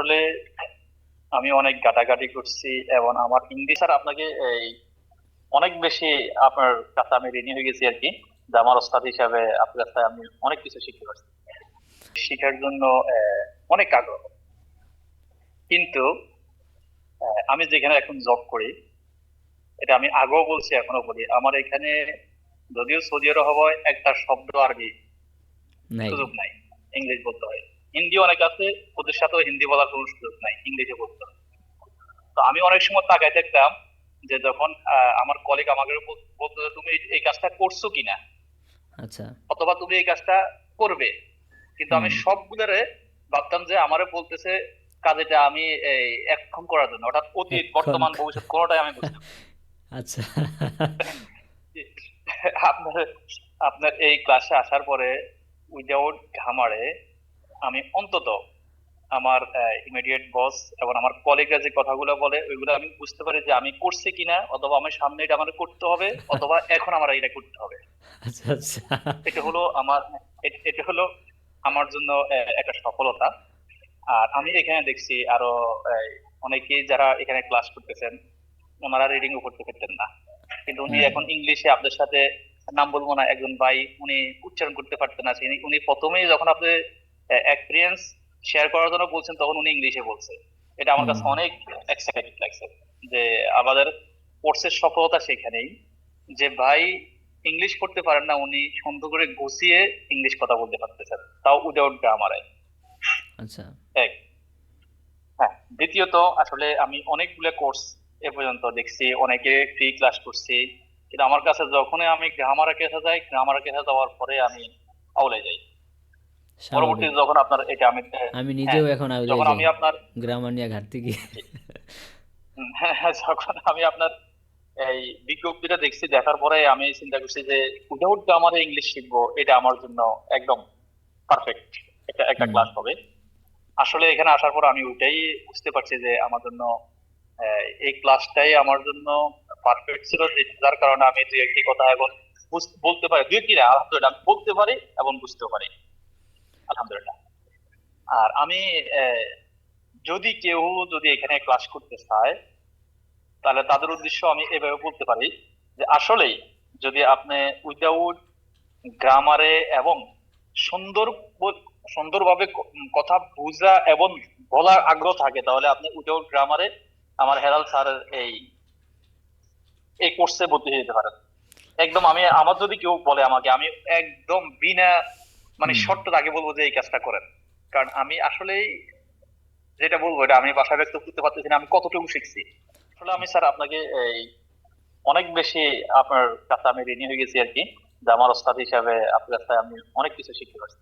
আসলে আমি অনেক ঘাটাঘাটি করছি এবং আমার হিন্দি স্যার আপনাকে এই অনেক বেশি আপনার কাছে আমি ঋণী হয়ে গেছি আর কি যে আমার ওস্তাদ হিসাবে আপনার কাছে আমি অনেক কিছু শিখতে পারছি। শেখার জন্য অনেক আগ্রহ। কিন্তু আমি যেখানে এখন জব করি এটা আমি আগেও বলছি এখনও বলি আমার এখানে যদিও সৌদি আরব হয় একটা শব্দ আরবি সুযোগ নাই ইংলিশ বলতে হয়। হিন্দি অনেক আছে ওদের সাথেও হিন্দি বলার কোনো সুযোগ নাই ইংলিশে বলতে তো আমি অনেক সময় তাকাই দেখতাম যে যখন আমার কলিগ আমাকে বলতো যে তুমি এই- কাজটা করছ কিনা? আচ্ছা। অথবা তুমি এই কাজটা করবে? কিন্তু আমি সবগুলোরে ভাবতাম যে আমারে বলতেছে কাজেটা আমি এই এক্ষণ করার জন্য। অর্থাৎ অতীত বর্তমান ভবিষ্যৎ কোনোটাই আমি বুঝতাম আচ্ছা। আপনার আপনার এই ক্লাসে আসার পরে উইদাউট ঘামারে আমি অন্তত আমার ইমিডিয়েট বস এবং আমার কলিগরা যে কথাগুলো বলে ওইগুলো আমি বুঝতে পারি যে আমি করছি কিনা অথবা আমি সামনে এটা আমার করতে হবে অথবা এখন আমার এটা করতে হবে। আচ্ছা আচ্ছা। এটা হলো আমার এটা হলো আমার জন্য একটা সফলতা। আর আমি এখানে দেখছি আরও আহ, অনেকেই যারা এখানে ক্লাস করতেছেন ওনারা রিডিংও করতে পারতেন না। কিন্তু উনি হ্যাঁ। এখন ইংলিশে আপনাদের সাথে নাম বলব না একজন ভাই উনি উচ্চারণ করতে পারতেন না উনি প্রথমেই যখন আপনি এক্সপিরিয়েন্স শেয়ার করার জন্য বলছেন তখন উনি ইংলিশে বলছে। এটা আমার কাছে অনেক এক্সাইটেড লাগছে যে আমাদের কোর্সের সফলতা সেখানেই। যে ভাই ইংলিশ করতে পারেন না উনি সুন্দর করে গুছিয়ে ইংলিশ কথা বলতে পারতেছেন। তাও উইদাউট গ্রামারে আচ্ছা। এক। হ্যাঁ দ্বিতীয়ত আসলে আমি অনেকগুলো কোর্স এ পর্যন্ত দেখছি অনেকে ফ্রি ক্লাস করছি। কিন্তু আমার কাছে যখনই আমি গ্রামারের কাছে যাই গ্রামারের কাছে যাওয়ার পরে আমি আউলে যাই। পরবর্তীতে যখন আপনার এটা আমি আমি নিজেও হ্যাঁ, এখন আউলে যখন আমি আপনার গ্রামার নিয়ে ঘাটতি গিয়ে হ্যাঁ, যখন আমি আপনার এই বিজ্ঞপ্তিটা দেখছি দেখার পরে আমি চিন্তা করছি যে উইদাউট গ্রামারে ইংলিশ শিখব? এটা আমার জন্য একদম পারফেক্ট একটা একটা ক্লাস হবে। আসলে এখানে আসার পর আমি ওইটাই বুঝতে পারছি যে আমার জন্য এই ক্লাসটাই আমার জন্য পারফেক্ট ছিল যার কারণে আমি দুই একটি কথা এখন বলতে পারি। দুই একটি আলহামদুলিল্লাহ আমি বলতে পারি এবং বুঝতেও পারি। আলহামদুলিল্লাহ। আর আমি যদি কেউ যদি এখানে ক্লাস করতে চায়, তাহলে তাদের উদ্দেশ্য আমি এভাবে বলতে পারি যে আসলেই যদি আপনি উইদাউট গ্রামারে এবং সুন্দর সুন্দরভাবে কথা বোঝা এবং বলার আগ্রহ থাকে, তাহলে আপনি উইদাউট গ্রামারে আমার হেরাল স্যারের এই এই কোর্সে ভর্তি হয়ে যেতে পারেন। একদম আমি, আমার যদি কেউ বলে আমাকে, আমি একদম বিনা মানে শর্টটা আগে বলব যে এই কাজটা করেন। কারণ আমি আসলে যেটা বলব এটা আমি বাসায় ব্যক্ত করতে পারতেছি না আমি কতটুকু শিখছি। আসলে আমি স্যার আপনাকে এই অনেক বেশি আপনার কাছে আমি ঋণী হয়ে গেছি আর কি যে আমার ওস্তাদ হিসাবে আপনার কাছে আমি অনেক কিছু শিখতে পারছি।